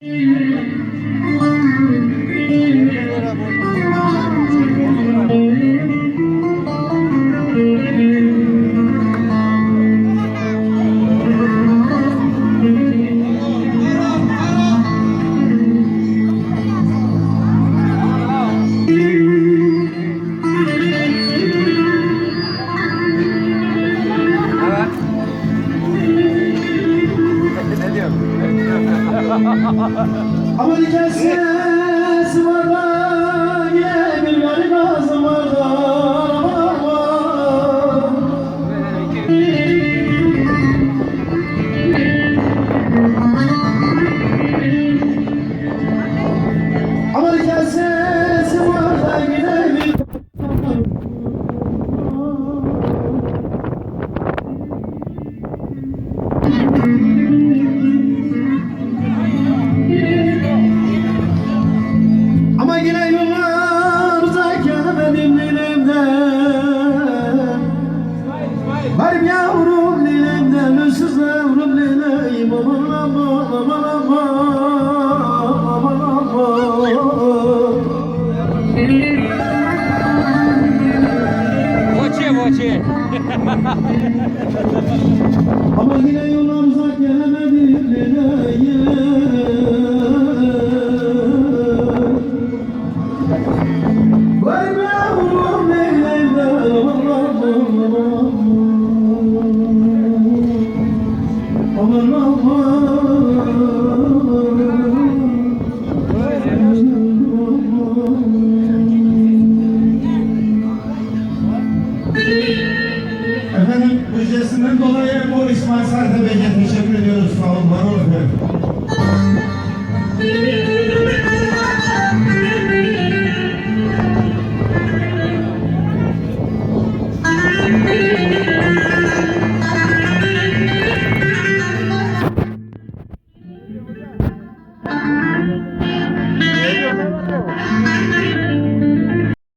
Thank you. Amerika ses var da yine bir garip aman aman Ama yine yolum Efendim müjdesinden dolayı Mor İsmail Sarıta Bey'e teşekkür ediyoruz. Sağ olun, var olun efendim.